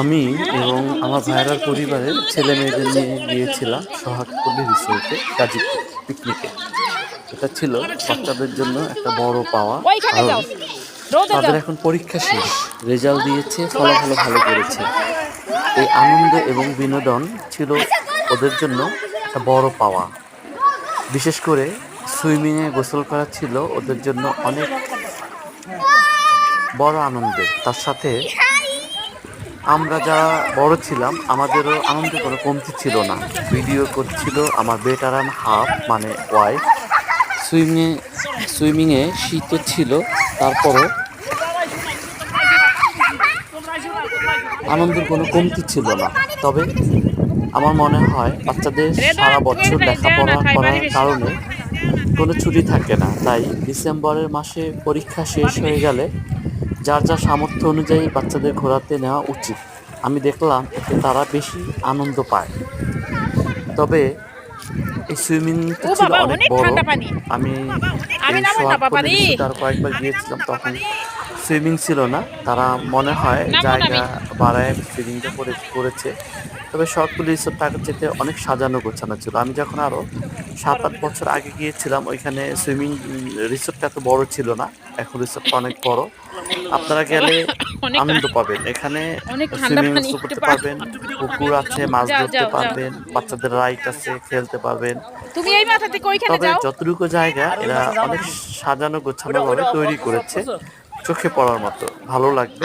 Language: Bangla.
আমি এবং আমার ভাইয়ের পরিবারের ছেলে মেয়েদের নিয়ে গিয়েছিলাম সোহাগপল্লী রিসোর্টে গাজীপুর পিকনিকে এটা ছিল বাচ্চাদের জন্য একটা বড় পাওয়া। কারণ তাদের এখন পরীক্ষা শেষ। রেজাল্ট দিয়েছে, ফলাফল ভালো করেছে। এই আনন্দ এবং বিনোদন ছিল ওদের জন্য একটা বড় পাওয়া। বিশেষ করে সুইমিংয়ে গোসল করা ছিল ওদের জন্য অনেক বড় আনন্দের। তার সাথে আমরা যারা বড় ছিলাম, আমাদেরও আনন্দের কোনো কমতি ছিল না। ভিডিও করছিল আমার বেটার অ্যান্ড হাফ মানে ওয়াইফ সুইমিংয়ে সুইমিংয়ে শীতও ছিল, তারপরও আনন্দের কোনো কমতি ছিল না। তবে আমার মনে হয়, বাচ্চাদের সারা বছর লেখাপড়া করার কারণে কোনো ছুটি থাকে না। তাই ডিসেম্বরের মাসে পরীক্ষা শেষ হয়ে গেলে যার যার সামর্থ্য অনুযায়ী বাচ্চাদের ঘোরাতে নেওয়া উচিত। আমি দেখলাম এতে তারা বেশি আনন্দ পায়। তবে এই সুইমিং ছিল অনেক বড়। আমি আরও কয়েকবার গিয়েছিলাম তখন সুইমিং ছিল না। তারা মনে হয় জায়গা বাড়ায় সুইমিংটা করে করেছে। তবে রিসোর্টটা আগের চেয়ে অনেক সাজানো গোছানো ছিল। আমি যখন আরও সাত আট বছর আগে গিয়েছিলাম ওইখানে সুইমিং রিসোর্টটা এত বড় ছিল না এখন রিসোর্টটা অনেক বড়। আপনারা গেলে আনন্দ পাবেন। এখানে সুইমিং করতে পারবেন পুকুর আছে মাছ ধরতে। পারবেন বাচ্চাদের রাইড আছে খেলতে পারবেন। তুমি এই মাথা থেকে ওইখানে তবে যাও। যতটুকু জায়গা এরা অনেক সাজানো গোছানো ভাবে তৈরি করেছে চোখে পড়ার মতো ভালো লাগবে।